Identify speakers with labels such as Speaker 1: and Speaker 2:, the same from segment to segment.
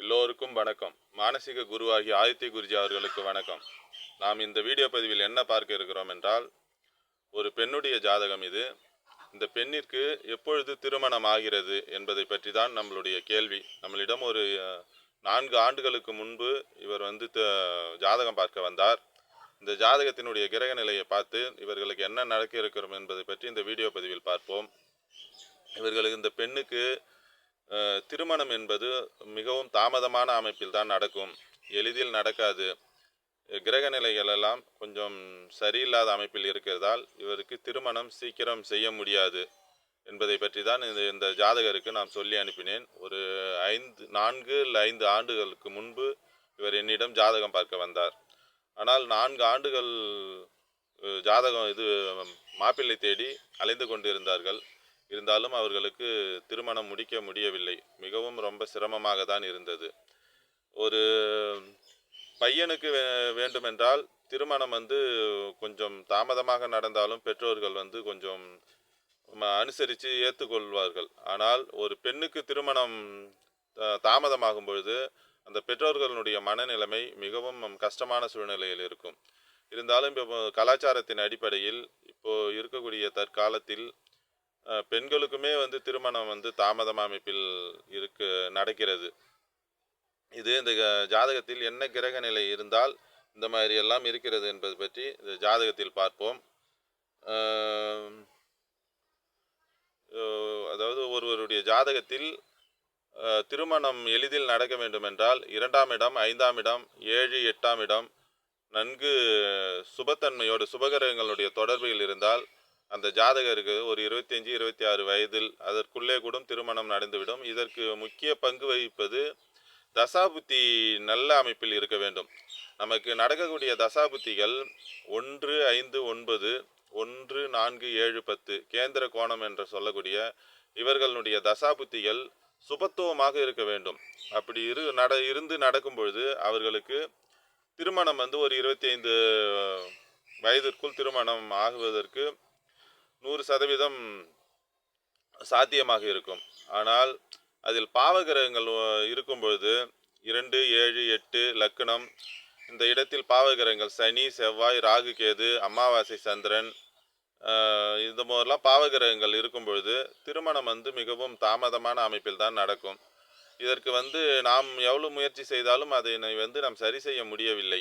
Speaker 1: எல்லோருக்கும் வணக்கம். மானசீக குருவாகி ஆதித்ய குருஜி அவர்களுக்கு வணக்கம். நாம் இந்த வீடியோ பதிவில் என்ன பார்க்க இருக்கிறோம் என்றால் ஒரு பெண்ணுடைய ஜாதகம் இது. இந்த பெண்ணிற்கு எப்பொழுது திருமணம் ஆகிறது என்பதை பற்றி தான் நம்மளுடைய கேள்வி. நம்மளிடம் ஒரு நான்கு ஆண்டுகளுக்கு முன்பு இவர் வந்து த- ஜாதகம் பார்க்க வந்தார். இந்த ஜாதகத்தினுடைய கிரக நிலையை பார்த்து இவர்களுக்கு என்ன நடக்க இருக்கிறோம் என்பதை பற்றி இந்த வீடியோ பதிவில் பார்ப்போம். இவர்களுக்கு இந்த பெண்ணுக்கு திருமணம் என்பது மிகவும் தாமதமான அமைப்பில் தான் நடக்கும். எளிதில் நடக்காது. கிரக நிலைகள் எல்லாம் கொஞ்சம் சரியில்லாத அமைப்பில் இருக்கிறதால் இவருக்கு திருமணம் சீக்கிரம் செய்ய முடியாது என்பதை பற்றி தான் இந்த இந்த ஜாதகருக்கு நான் சொல்லி அனுப்பினேன். ஒரு ஐந்து நான்கு இல்லை ஐந்து ஆண்டுகளுக்கு முன்பு இவர் என்னிடம் ஜாதகம் பார்க்க வந்தார். ஆனால் நான்கு ஆண்டுகள் ஜாதகம் இது மாப்பிள்ளை தேடி அலைந்து கொண்டிருந்தார்கள். இருந்தாலும் அவர்களுக்கு திருமணம் முடிக்க முடியவில்லை. மிகவும் ரொம்ப சிரமமாக தான் இருந்தது. ஒரு பையனுக்கு வே- வேண்டுமென்றால் திருமணம் வந்து கொஞ்சம் தாமதமாக நடந்தாலும் பெற்றோர்கள் வந்து கொஞ்சம் அனுசரித்து ஏற்றுக்கொள்வார்கள் ஆனால் ஒரு பெண்ணுக்கு திருமணம் த- தாமதமாகும் பொழுது அந்த பெற்றோர்களுடைய மனநிலைமை மிகவும் கஷ்டமான சூழ்நிலையில் இருக்கும். இருந்தாலும் இப்போ கலாச்சாரத்தின் அடிப்படையில் இப்போது இருக்கக்கூடிய தற்காலத்தில் பெண்களுக்குமே வந்து திருமணம் வந்து தாமதம் அமைப்பில் இருக்கு நடக்கிறது. இது இந்த ஜாதகத்தில் என்ன கிரக நிலை இருந்தால் இந்த மாதிரி எல்லாம் இருக்கிறது என்பது பற்றி இந்த ஜாதகத்தில் பார்ப்போம். அதாவது ஒருவருடைய ஜாதகத்தில் திருமணம் எளிதில் நடக்க வேண்டுமென்றால் இரண்டாம் இடம் ஐந்தாம் இடம் ஏழு எட்டாம் இடம் நன்கு சுபத்தன்மையோடு சுபகிரகங்களுடைய தொடர்பில் இருந்தால் அந்த ஜாதகருக்கு ஒரு இருபத்தஞ்சி இருபத்தி ஆறு வயதில் அதற்குள்ளே கூட திருமணம் நடந்துவிடும். இதற்கு முக்கிய பங்கு வகிப்பது தசாபுத்தி நல்ல அமைப்பில் இருக்க வேண்டும். நமக்கு நடக்கக்கூடிய தசாபுத்திகள் ஒன்று ஐந்து ஒன்பது ஒன்று நான்கு ஏழு பத்து கேந்திர கோணம் என்று சொல்லக்கூடிய இவர்களுடைய தசாபுத்திகள் சுபத்துவமாக இருக்க வேண்டும். அப்படி இரு நட இருந்து நடக்கும் பொழுது அவர்களுக்கு திருமணம் வந்து ஒரு இருபத்தி ஐந்து வயதிற்குள் திருமணம் ஆகுவதற்கு நூறு சதவீதம் சாத்தியமாக இருக்கும். ஆனால் அதில் பாவகிரகங்கள் இருக்கும்பொழுது இரண்டு ஏழு எட்டு லக்னம் இந்த இடத்தில் பாவகிரகங்கள் சனி செவ்வாய் ராகு கேது அமாவாசை சந்திரன் இந்த மாதிரிலாம் பாவகிரகங்கள் இருக்கும் பொழுது திருமணம் வந்து மிகவும் தாமதமான அமைப்பில் தான் நடக்கும். இதற்கு வந்து நாம் எவ்வளவு முயற்சி செய்தாலும் அதை வந்து நாம் சரி செய்ய முடியவில்லை.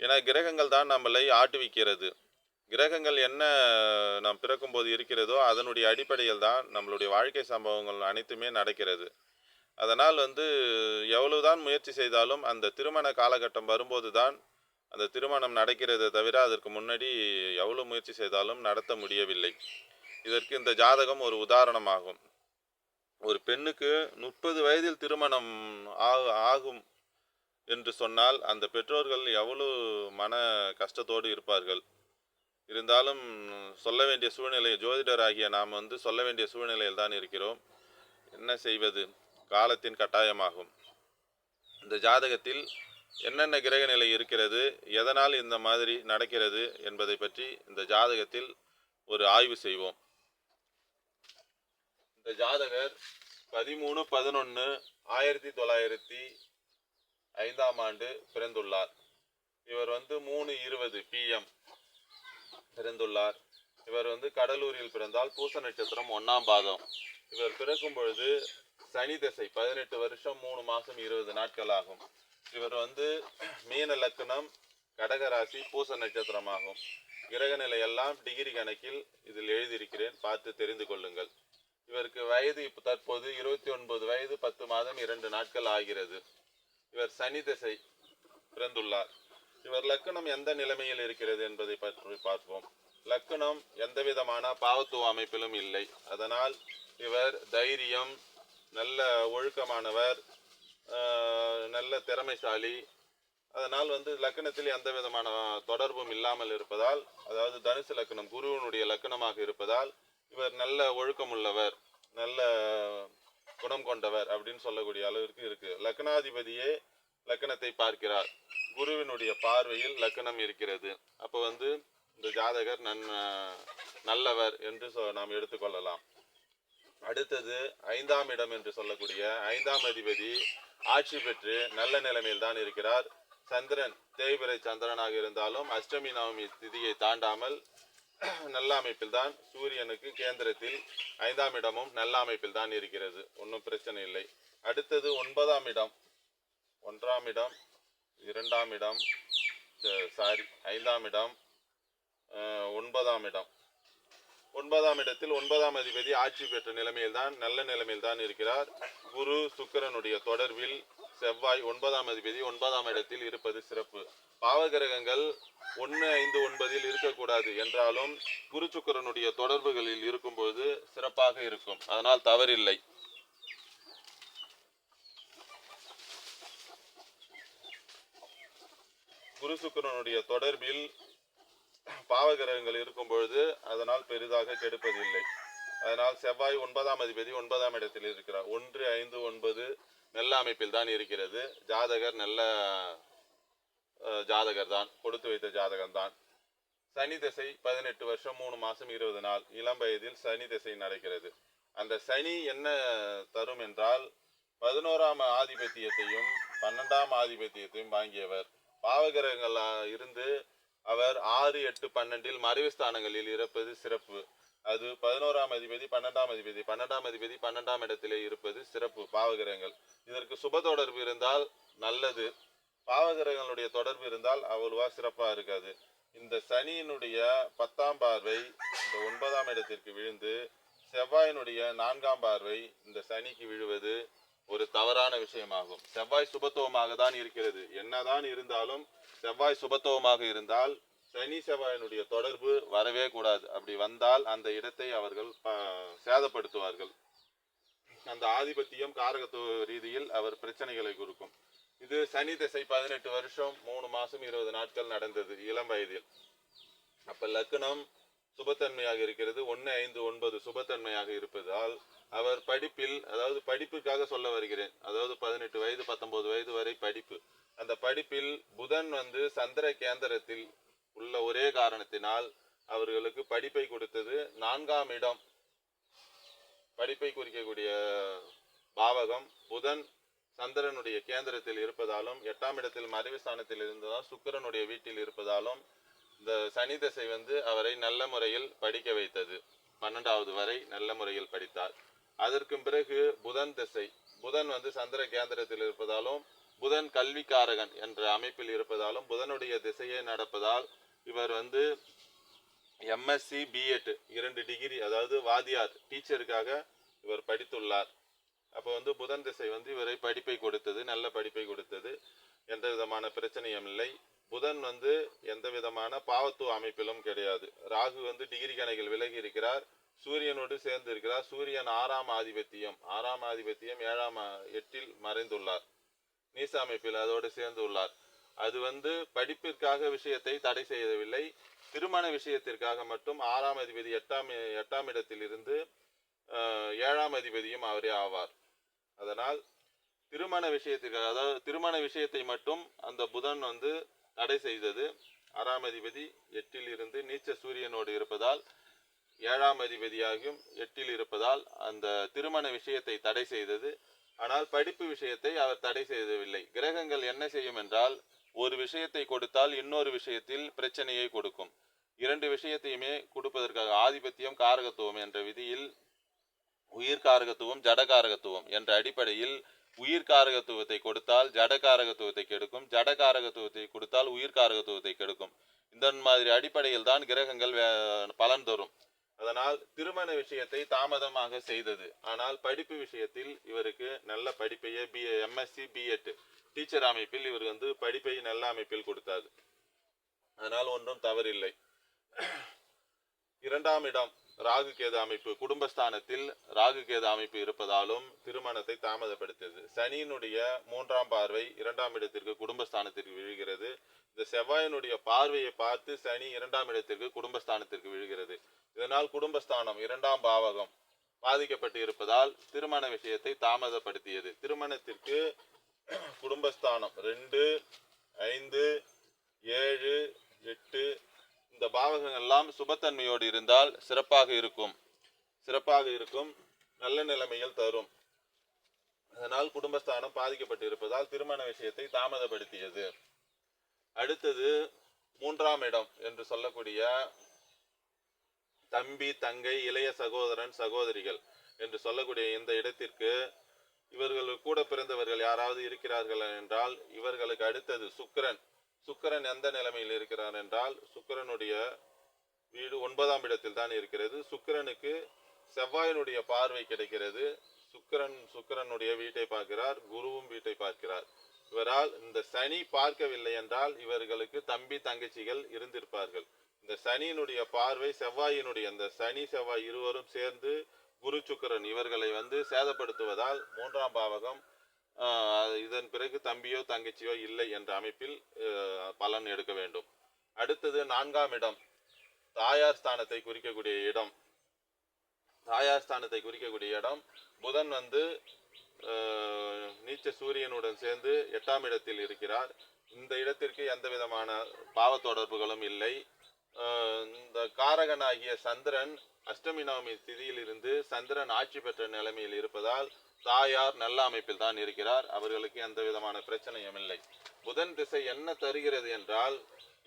Speaker 1: ஏன்னா கிரகங்கள் தான் நம்மளை ஆட்டுவிக்கிறது. கிரகங்கள் என்ன நாம் பிறக்கும்போது இருக்கிறதோ அதனுடைய அடிப்படையில் தான் நம்மளுடைய வாழ்க்கை சம்பவங்கள் அனைத்துமே நடக்கிறது. அதனால் வந்து எவ்வளவுதான் முயற்சி செய்தாலும் அந்த திருமண காலகட்டம் வரும்போது தான் அந்த திருமணம் நடக்கிறதை தவிர அதற்கு முன்னாடி எவ்வளவு முயற்சி செய்தாலும் நடத்த முடியவில்லை. இதற்கு இந்த ஜாதகம் ஒரு உதாரணமாகும். ஒரு பெண்ணுக்கு முப்பது வயதில் திருமணம் ஆகும் என்று சொன்னால் அந்த பெற்றோர்கள் எவ்வளோ மன கஷ்டத்தோடு இருப்பார்கள். இருந்தாலும் சொல்ல வேண்டிய சூழ்நிலை ஜோதிடர் ஆகிய நாம் வந்து சொல்ல வேண்டிய சூழ்நிலையில் தான் இருக்கிறோம். என்ன செய்வது? காலத்தின் கட்டாயமாகும். இந்த ஜாதகத்தில் என்னென்ன கிரக நிலை இருக்கிறது? எதனால் இந்த மாதிரி நடக்கிறது? என்பதை பற்றி இந்த ஜாதகத்தில் ஒரு ஆய்வு செய்வோம். இந்த ஜாதகர் பதிமூணு பதினொன்று ஆயிரத்தி தொள்ளாயிரத்தி ஐந்தாம் ஆண்டு பிறந்துள்ளார். இவர் வந்து மூணு இருபது பிஎம் பிறந்துள்ளார் இவர் வந்து கடலூரில் பிறந்தால் பூச நட்சத்திரம் ஒன்றாம் பாதம். இவர் பிறக்கும் பொழுது சனி திசை பதினெட்டு வருஷம் மூணு மாதம் இருபது நாட்கள் ஆகும். இவர் வந்து மீன லக்னம் கடகராசி பூச நட்சத்திரமாகும். கிரகநிலை எல்லாம் டிகிரி கணக்கில் இதில் எழுதியிருக்கிறேன் பார்த்து தெரிந்து கொள்ளுங்கள். இவருக்கு வயது இப்போ தற்போது இருபத்தி ஒன்பது வயது பத்து மாதம் இரண்டு நாட்கள் ஆகிறது. இவர் சனி திசை பிறந்துள்ளார். இவர் லக்கணம் எந்த நிலைமையில் இருக்கிறது என்பதை பற்றி பார்ப்போம். லக்கணம் எந்த விதமான பாவத்துவ அமைப்பிலும் இல்லை. அதனால் இவர் தைரியம் நல்ல ஒழுக்கமானவர் நல்ல திறமைசாலி. அதனால் வந்து லக்கணத்தில் எந்த விதமான தொடர்பும் இல்லாமல் இருப்பதால் அதாவது தனுசு லக்கணம் குருவினுடைய லக்கணமாக இருப்பதால் இவர் நல்ல ஒழுக்கமுள்ளவர் நல்ல குணம் கொண்டவர் அப்படின்னு சொல்லக்கூடிய அளவிற்கு இருக்கு. லக்னாதிபதியே லக்கணத்தை பார்க்கிறார். குருவினுடைய பார்வையில் லக்னம் இருக்கிறது. அப்போ வந்து இந்த ஜாதகர் நன் நல்லவர் என்று சொ- நாம் எடுத்துக்கொள்ளலாம் அடுத்தது ஐந்தாம் இடம் என்று சொல்லக்கூடிய ஐந்தாம் அதிபதி ஆட்சி பெற்று நல்ல நிலைமையில் தான் இருக்கிறார். சந்திரன் தேய்பிரை சந்திரனாக இருந்தாலும் அஷ்டமி நவமி திதியை தாண்டாமல் நல்ல அமைப்பில் தான் சூரியனுக்கு கேந்திரத்தில் ஐந்தாம் இடமும் நல்ல அமைப்பில் தான் இருக்கிறது. ஒன்றும் பிரச்சனை இல்லை. அடுத்தது ஒன்பதாம் இடம். ஒன்றாம் இடம். இரண்டாம் இடம் சாரி ஐந்தாம் இடம் ஒன்பதாம் இடம். ஒன்பதாம் இடத்தில் ஒன்பதாம் அதிபதி ஆட்சி பெற்ற நிலைமையில் தான் நல்ல நிலைமையில் தான் இருக்கிறார். குரு சுக்கிரனுடைய தொடர்பில் செவ்வாய் ஒன்பதாம் அதிபதி ஒன்பதாம் இடத்தில் இருப்பது சிறப்பு. பாவகிரகங்கள் ஒன்று ஐந்து ஒன்பதில் இருக்கக்கூடாது என்றாலும் குரு சுக்கிரனுடைய தொடர்புகளில் இருக்கும்போது சிறப்பாக இருக்கும். அதனால் தவறில்லை. குருசுக்கரனுடைய தொடர்பில் பாவகிரகங்கள் இருக்கும் பொழுது அதனால் பெரிதாக கெடுப்பதில்லை. அதனால் செவ்வாய் ஒன்பதாம் அதிபதி ஒன்பதாம் இடத்தில் இருக்கிறார். ஒன்று ஐந்து ஒன்பது நல்ல அமைப்பில் தான் இருக்கிறது. ஜாதகர் நல்ல ஜாதகர் தான். கொடுத்து வைத்த ஜாதகம் தான். சனி திசை பதினெட்டு வருஷம் மூணு மாசம் இருபது நாள். இளம் வயதில் சனி திசை நடக்கிறது. அந்த சனி என்ன தரும் என்றால் பதினோராம் ஆதிபத்தியத்தையும் பன்னெண்டாம் ஆதிபத்தியத்தையும் வாங்கியவர். பாவகிரகங்களாக இருந்து அவர் ஆறு எட்டு பன்னெண்டில் மறைவு ஸ்தானங்களில் இருப்பது சிறப்பு. அது பதினோராம் அதிபதி பன்னெண்டாம் அதிபதி பன்னெண்டாம் அதிபதி பன்னெண்டாம் இடத்திலே இருப்பது சிறப்பு. பாவகிரகங்கள். இதற்கு சுப தொடர்பு இருந்தால் நல்லது. பாவகிரகங்களுடைய தொடர்பு இருந்தால் அவ்வளவா சிறப்பாக இருக்காது. இந்த சனியினுடைய பத்தாம் பார்வை இந்த ஒன்பதாம் இடத்திற்கு விழுந்து செவ்வாயினுடைய நான்காம் பார்வை இந்த சனிக்கு விழுவது ஒரு தவறான விஷயமாகும். செவ்வாய் சுபத்துவமாக தான் இருக்கிறது. என்னதான் இருந்தாலும் செவ்வாய் சுபத்துவமாக இருந்தால் சனி செவ்வாயினுடைய தொடர்பு வரவே கூடாது. அப்படி வந்தால் அந்த இடத்தை அவர்கள் சேதப்படுத்துவார்கள். அந்த ஆதிபத்தியம் காரகத்துவ ரீதியில் அவர் பிரச்சனைகளை கொடுக்கும் இது சனி திசை பதினெட்டு வருஷம் மூணு மாசம் இருபது நாட்கள் நடந்தது இளம் வயதில். அப்ப லக்னம் சுபத்தன்மையாக இருக்கிறது. ஒன்று ஐந்து ஒன்பது சுபத்தன்மையாக இருப்பதால் அவர் படிப்பில் அதாவது படிப்புக்காக சொல்ல வருகிறேன். அதாவது பதினெட்டு வயது பத்தொன்பது வயது வரை படிப்பு. அந்த படிப்பில் புதன் வந்து சந்திர கேந்திரத்தில் உள்ள ஒரே காரணத்தினால் அவர்களுக்கு படிப்பை கொடுத்தது நான்காம் இடம். படிப்பை குறிக்கக்கூடிய பாவகம் புதன் சந்திரனுடைய கேந்திரத்தில் இருப்பதாலும் எட்டாம் இடத்தில் மறைவு ஸ்தானத்தில் இருந்ததால் சுக்கிரனுடைய வீட்டில் இருப்பதாலும் இந்த சனி திசை வந்து அவரை நல்ல முறையில் படிக்க வைத்தது. பன்னெண்டாவது வரை நல்ல முறையில் படித்தார். அதற்கு பிறகு புதன் திசை. புதன் வந்து சந்திர கேந்திரத்தில் இருப்பதாலும் புதன் கல்விக்காரகன் என்ற அமைப்பில் இருப்பதாலும் புதனுடைய திசையே நடப்பதால் இவர் வந்து எம்எஸ்சி பிஎட் இரண்டு டிகிரி அதாவது வாதியார் டீச்சருக்காக இவர் படித்துள்ளார். அப்போ வந்து புதன் திசை வந்து இவரை படிப்பை கொடுத்தது நல்ல படிப்பை கொடுத்தது எந்த விதமான பிரச்சனையும் இல்லை. புதன் வந்து எந்த விதமான பாவத்துவ அமைப்பிலும் கிடையாது. ராகு வந்து டிகிரி கணக்கில் விலகி இருக்கிறார். சூரியனோடு சேர்ந்து இருக்கிறார். சூரியன் ஆறாம் ஆதிபத்தியம் ஆறாம் ஆதிபத்தியம் ஏழாம் எட்டில் மறைந்துள்ளார். நீச அமைப்பில் அதோடு சேர்ந்து உள்ளார். அது வந்து படிப்பிற்காக விஷயத்தை தடை செய்யவில்லை. திருமண விஷயத்திற்காக மட்டும் ஆறாம் அதிபதி எட்டாம் எட்டாம் இடத்தில் இருந்து ஏழாம் அதிபதியும் அவரே ஆவார். அதனால் திருமண விஷயத்திற்காக அதாவது திருமண விஷயத்தை மட்டும் அந்த புதன் வந்து தடை செய்தது. ஆறாம் அதிபதி எட்டில் இருந்து நீச்ச சூரியனோடு இருப்பதால் ஏழாம் அதிபதியாகியும் எட்டில் இருப்பதால் அந்த திருமண விஷயத்தை தடை செய்தது. ஆனால் படிப்பு விஷயத்தை அவர் தடை செய்யவில்லை கிரகங்கள் என்ன செய்யும் என்றால் ஒரு விஷயத்தை கொடுத்தால் இன்னொரு விஷயத்தில் பிரச்சனையை கொடுக்கும். இரண்டு விஷயத்தையுமே கொடுப்பதற்காக ஆதிபத்தியம் காரகத்துவம் என்ற விதியில் உயிர் காரகத்துவம் ஜட காரகத்துவம் என்ற அடிப்படையில் உயிர் காரகத்துவத்தை கொடுத்தால் ஜட காரகத்துவத்தை கெடுக்கும் ஜட காரகத்துவத்தை கொடுத்தால் உயிர் காரகத்துவத்தை கெடுக்கும். இந்த மாதிரி அடிப்படையில் தான் கிரகங்கள் பலன் தரும். அதனால் திருமண விஷயத்தை தாமதமாக செய்தது. ஆனால் படிப்பு விஷயத்தில் இவருக்கு நல்ல படிப்பையே பி எம்எஸ்சி பிஎட் டீச்சர் அமைப்பில் இவர் வந்து படிப்பை நல்ல அமைப்பில் கொடுத்தார். அதனால் ஒன்றும் தவறில்லை. இரண்டாம் இடம் ராகு கேது அமைப்பு. குடும்பஸ்தானத்தில் ராகு கேது அமைப்பு இருப்பதாலும் திருமணத்தை தாமதப்படுத்தியது. சனியினுடைய மூன்றாம் பார்வை இரண்டாம் இடத்திற்கு குடும்பஸ்தானத்திற்கு விழுகிறது. இந்த செவ்வாயினுடைய பார்வையை பார்த்து சனி இரண்டாம் இடத்திற்கு குடும்பஸ்தானத்திற்கு விழுகிறது. இதனால் குடும்பஸ்தானம் இரண்டாம் பாவகம் பாதிக்கப்பட்டு இருப்பதால் திருமண விஷயத்தை தாமதப்படுத்தியது. திருமணத்திற்கு குடும்பஸ்தானம் ரெண்டு ஐந்து ஏழு எட்டு இந்த பாவகங்கள் எல்லாம் சுபத்தன்மையோடு இருந்தால் சிறப்பாக இருக்கும். சிறப்பாக இருக்கும் நல்ல நிலைமையில் தரும். அதனால் குடும்பஸ்தானம் பாதிக்கப்பட்டு இருப்பதால் திருமண விஷயத்தை தாமதப்படுத்தியது. அடுத்தது மூன்றாம் இடம் என்று சொல்லக்கூடிய தம்பி தங்கை இளைய சகோதரன் சகோதரிகள் என்று சொல்லக்கூடிய இந்த இடத்திற்கு இவர்கள் கூட பிறந்தவர்கள் யாராவது இருக்கிறார்கள் என்றால் இவர்களுக்கு அடுத்தது சுக்கரன். சுக்கிரன் எந்த நிலைமையில் இருக்கிறார் என்றால் சுக்கிரனுடைய வீடு ஒன்பதாம் இடத்தில் தான் இருக்கிறது. சுக்கரனுக்கு செவ்வாயினுடைய பார்வை கிடைக்கிறது. சுக்கிரன் சுக்கிரனுடைய வீட்டை பார்க்கிறார் குருவும் வீட்டை பார்க்கிறார். இவரால் இந்த சனி பார்க்கவில்லை என்றால் இவர்களுக்கு தம்பி தங்கச்சிகள் இருந்திருப்பார்கள். இந்த சனியினுடைய பார்வை செவ்வாயினுடைய இந்த சனி செவ்வாய் இருவரும் சேர்ந்து குரு சுக்கிரன் இவர்களை வந்து சேதப்படுத்துவதால் மூன்றாம் பாவகம் இதன் பிறகு தம்பியோ தங்கச்சியோ இல்லை என்ற அமைப்பில் பலன் எடுக்க வேண்டும். அடுத்தது நான்காம் இடம் தாயார் ஸ்தானத்தை குறிக்கக்கூடிய இடம். தாயார் ஸ்தானத்தை குறிக்கக்கூடிய இடம் புதன் வந்து நீச்ச சூரியனுடன் சேர்ந்து எட்டாம் இடத்தில் இருக்கிறார். இந்த இடத்திற்கு எந்த விதமான பாவ தொடர்புகளும் இல்லை. இந்த காரகனாகிய சந்திரன் அஷ்டமி நவமி திதியில் இருந்து சந்திரன் ஆட்சி பெற்ற நிலைமையில் இருப்பதால் தாயார் நல்ல அமைப்பில் தான் இருக்கிறார். அவர்களுக்கு எந்த விதமான பிரச்சனையும் இல்லை. புதன் திசை என்ன தருகிறது என்றால்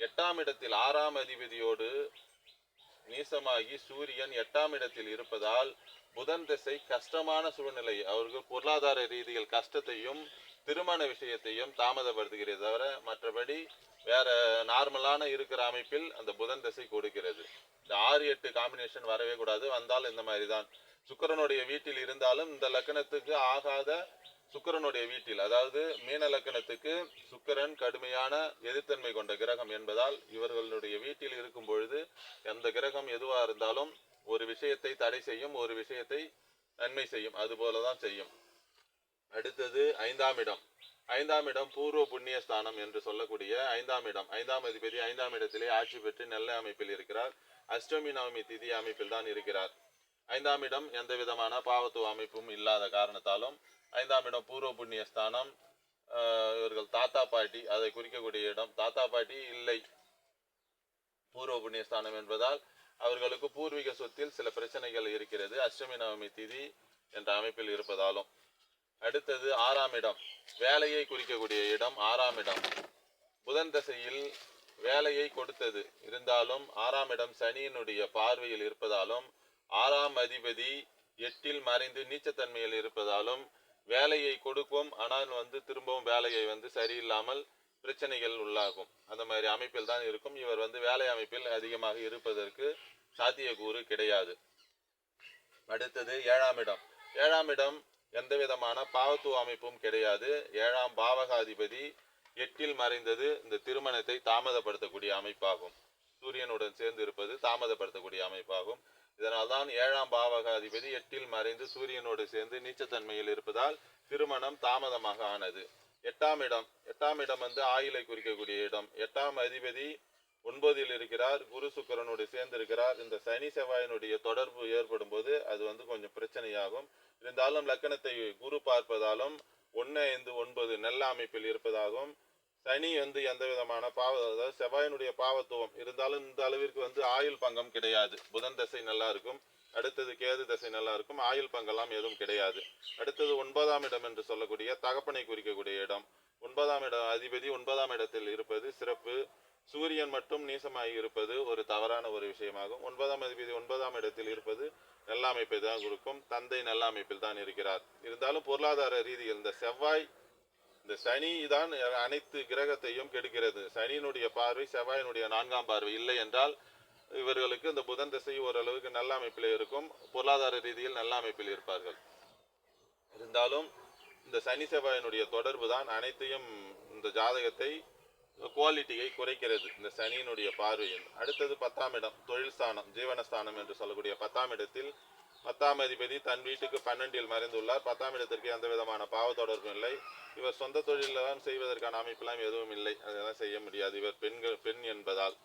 Speaker 1: எட்டாம் இடத்தில் ஆறாம் அதிபதியோடு நீசமாகி சூரியன் எட்டாம் இடத்தில் இருப்பதால் புதன் திசை கஷ்டமான சூழ்நிலை. அவர்கள் பொருளாதார ரீதியில் கஷ்டத்தையும் திருமண விஷயத்தையும் தாமதப்படுத்துகிறது தவிர மற்றபடி வேற நார்மலான இருக்கிற அமைப்பில் அந்த புதன் திசை கொடுக்கிறது. இந்த ஆறு எட்டு காம்பினேஷன் வரவே கூடாது. வந்தால் இந்த மாதிரி தான் சுக்கிரனுடைய வீட்டில் இருந்தாலும் இந்த லக்கணத்துக்கு ஆகாத சுக்கிரனுடைய வீட்டில் அதாவது மீன லக்கணத்துக்கு சுக்கிரன் கடுமையான எதிர்த்தன்மை கொண்ட கிரகம் என்பதால் இவர்களுடைய வீட்டில் இருக்கும் பொழுது எந்த கிரகம் எதுவாக இருந்தாலும் ஒரு விஷயத்தை தடை செய்யும் ஒரு விஷயத்தை நன்மை செய்யும். அதுபோல தான் செய்யும். அடுத்தது ஐந்தாம் இடம். ஐந்தாம் இடம் பூர்வ புண்ணிய ஸ்தானம் என்று சொல்லக்கூடிய ஐந்தாம் இடம். ஐந்தாம் அதிபதி ஐந்தாம் இடத்திலே ஆட்சி பெற்று நல்ல அமைப்பில் இருக்கிறார். அஷ்டமி நவமி திதி அமைப்பில் தான் இருக்கிறார். ஐந்தாம் இடம் எந்த விதமான பாவத்துவ அமைப்பும் இல்லாத காரணத்தாலும் ஐந்தாம் இடம் பூர்வ புண்ணிய ஸ்தானம் இவர்கள் தாத்தா பாட்டி அதை குறிக்கக்கூடிய இடம். தாத்தா பாட்டி இல்லை. பூர்வ புண்ணிய ஸ்தானம் என்பதால் அவர்களுக்கு பூர்வீக சொத்தில் சில பிரச்சனைகள் இருக்கிறது. அஷ்டமி நவமி திதி என்ற அமைப்பில் இருப்பதாலும். அடுத்தது ஆறாம் இடம். வேலையை குறிக்கக்கூடிய இடம் ஆறாம் இடம். புதன் தசையில் வேலையை கொடுத்தது. இருந்தாலும் ஆறாம் இடம் சனியினுடைய பார்வையில் இருப்பதாலும் ஆறாம் அதிபதி எட்டில் மறைந்து நீச்சத்தன்மையில் இருப்பதாலும் வேலையை கொடுக்கும் ஆனால் வந்து திரும்பவும் வேலையை வந்து சரியில்லாமல் பிரச்சனைகள் உள்ளாகும். அந்த மாதிரி அமைப்பில் தான் இருக்கும். இவர் வந்து வேலை அமைப்பில் அதிகமாக இருப்பதற்கு சாத்தியக்கூறு கிடையாது. அடுத்தது ஏழாம் இடம். ஏழாம் இடம் எந்த விதமான பாவத்துவ அமைப்பும் கிடையாது. ஏழாம் பாவகாதிபதி எட்டில் மறைந்தது இந்த திருமணத்தை தாமதப்படுத்தக்கூடிய அமைப்பாகும். சூரியனுடன் சேர்ந்து இருப்பது தாமதப்படுத்தக்கூடிய அமைப்பாகும். இதனால்தான் ஏழாம் பாவகாதிபதி எட்டில் மறைந்து சூரியனோடு சேர்ந்து நீச்சத்தன்மையில் இருப்பதால் திருமணம் தாமதமாக ஆனது. எட்டாம் இடம். எட்டாம் இடம் வந்து ஆயிலை குறிக்கக்கூடிய இடம். எட்டாம் அதிபதி ஒன்பதில் இருக்கிறார் குரு சுக்கரனோடு சேர்ந்து இருக்கிறார் இந்த சனி செவ்வாயினுடைய தொடர்பு ஏற்படும் போது அது வந்து கொஞ்சம் பிரச்சனையாகும். இருந்தாலும் லக்கணத்தை குரு பார்ப்பதாலும் ஒன்று ஐந்து ஒன்பது நல்ல அமைப்பில் இருப்பதாகவும் சனி வந்து எந்த விதமான பாவ அதாவது செவ்வாயினுடைய பாவத்துவம் இருந்தாலும் இந்த அளவிற்கு வந்து ஆயுள் பங்கம் கிடையாது. புதன் தசை நல்லா இருக்கும். அடுத்தது கேது தசை நல்லா இருக்கும். ஆயுள் பங்கெல்லாம் எதுவும் கிடையாது. அடுத்தது ஒன்பதாம் இடம் என்று சொல்லக்கூடிய தகப்பனை குறிக்கக்கூடிய இடம். ஒன்பதாம் இடம் அதிபதி ஒன்பதாம் இடத்தில் இருப்பது சிறப்பு. சூரியன் மட்டும் நீசமாகி இருப்பது ஒரு தவறான ஒரு விஷயமாகும். ஒன்பதாம் அதிபதி ஒன்பதாம் இடத்தில் இருப்பது நல்ல அமைப்பை தான் கொடுக்கும். தந்தை நல்ல அமைப்பில் தான் இருக்கிறார். இருந்தாலும் பொருளாதார ரீதியில் இந்த செவ்வாய் இந்த சனி தான் அனைத்து கிரகத்தையும் கெடுக்கிறது. சனியினுடைய பார்வை செவ்வாயினுடைய நான்காம் பார்வை இல்லை என்றால் இவர்களுக்கு இந்த புதன் திசை ஓரளவுக்கு நல்ல அமைப்பில் இருக்கும். பொருளாதார ரீதியில் நல்ல அமைப்பில் இருப்பார்கள். இருந்தாலும் இந்த சனி செவ்வாயினுடைய தொடர்பு தான் அனைத்தையும் இந்த ஜாதகத்தை குவாலிட்டியை குறைக்கிறது. இந்த சனியினுடைய பார்வையில். அடுத்தது பத்தாம் இடம் தொழில் ஸ்தானம் ஜீவனஸ்தானம் என்று சொல்லக்கூடிய பத்தாம் இடத்தில் பத்தாம் அதிபதி தன் வீட்டுக்கு பன்னெண்டில் மறைந்துள்ளார். பத்தாம் இடத்திற்கு எந்த விதமான பாவ தொடர்பும் இல்லை. இவர் சொந்த தொழிலெல்லாம் செய்வதற்கான அமைப்பெல்லாம் எதுவும் இல்லை. அதெல்லாம் செய்ய முடியாது. இவர் பெண்கள் பெண் என்பதால்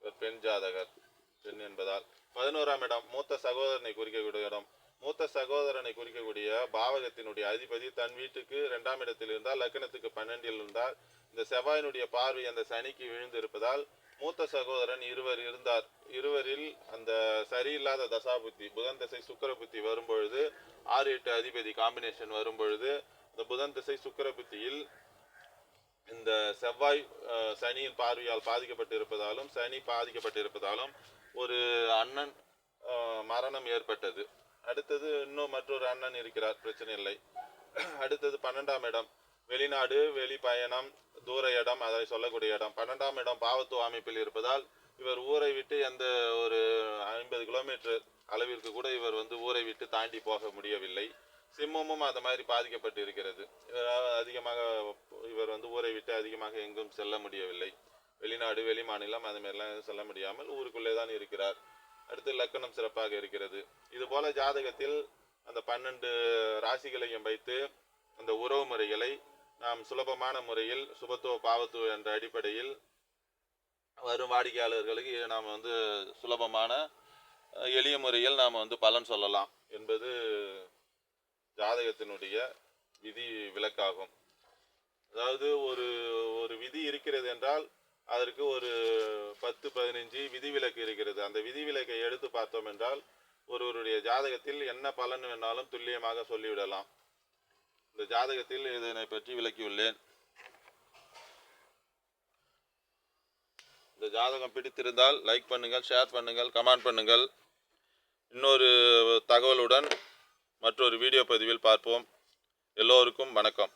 Speaker 1: இவர் பெண் ஜாதகர் பெண் என்பதால். பதினோராம் இடம் மூத்த சகோதரனை குறிக்கக்கூடிய இடம். மூத்த சகோதரனை குறிக்கக்கூடிய பாவகத்தினுடைய அதிபதி தன் வீட்டுக்கு இரண்டாம் இடத்தில் இருந்தால் லக்னத்துக்கு பன்னெண்டில் இருந்தால் இந்த செவ்வாயினுடைய பார்வை அந்த சனிக்கு விழுந்து இருப்பதால் மூத்த சகோதரன் இருவர் இருந்தார். இருவரில் அந்த சரியில்லாத தசாபுத்தி புதன் திசை சுக்கிர புத்தி வரும்பொழுது ஆறு எட்டு அதிபதி காம்பினேஷன் வரும்பொழுது இந்த புதன் திசை சுக்கர புத்தியில் இந்த செவ்வாய் சனியின் பார்வையால் பாதிக்கப்பட்டு இருப்பதாலும் சனி பாதிக்கப்பட்டு இருப்பதாலும் ஒரு அண்ணன் அஹ், மரணம் ஏற்பட்டது. அடுத்தது இன்னும் மற்றொரு அண்ணன் இருக்கிறார் பிரச்சனை இல்லை. அடுத்தது பன்னெண்டாம் இடம். வெளிநாடு வெளி பயணம் தூர இடம் அதை சொல்லக்கூடிய இடம். பன்னெண்டாம் இடம் பாவத்துவ அமைப்பில் இருப்பதால் இவர் ஊரை விட்டு எந்த ஒரு ஐம்பது கிலோமீட்டர் அளவிற்கு கூட இவர் வந்து ஊரை விட்டு தாண்டி போக முடியவில்லை. சிம்மமும் அந்த மாதிரி பாதிக்கப்பட்டு இருக்கிறது. அதிகமாக இவர் வந்து ஊரை விட்டு அதிகமாக எங்கும் செல்ல முடியவில்லை. வெளிநாடு வெளி மாநிலம் அது மாதிரிலாம் செல்ல முடியாமல் ஊருக்குள்ளே தான் இருக்கிறார். அடுத்து லக்கணம் சிறப்பாக இருக்கிறது. இது போல ஜாதகத்தில் அந்த பன்னெண்டு ராசிகளையும் வைத்து அந்த உறவு முறைகளை நாம் சுலபமான முறையில் சுபத்துவ பாவத்துவ என்ற அடிப்படையில் வரும் வாடிக்கையாளர்களுக்கு நாம் வந்து சுலபமான எளிய முறையில் நாம் வந்து பலன் சொல்லலாம் என்பது ஜாதகத்தினுடைய விதி விலக்காகும் அதாவது ஒரு ஒரு விதி இருக்கிறது என்றால் அதற்கு ஒரு பத்து பதினஞ்சு விதிவிலக்கு இருக்கிறது. அந்த விதிவிலக்கை எடுத்து பார்த்தோம் என்றால் ஒருவருடைய ஜாதகத்தில் என்ன பலன் வேணாலும் துல்லியமாக சொல்லிவிடலாம். இந்த ஜாதகத்தில் இதனை பற்றி விளக்கியுள்ளேன். இந்த ஜாதகம் பிடித்திருந்தால் லைக் பண்ணுங்கள் ஷேர் பண்ணுங்கள் கமெண்ட் பண்ணுங்கள். இன்னொரு தகவலுடன் மற்றொரு வீடியோ பதிவில் பார்ப்போம். எல்லோருக்கும் வணக்கம்.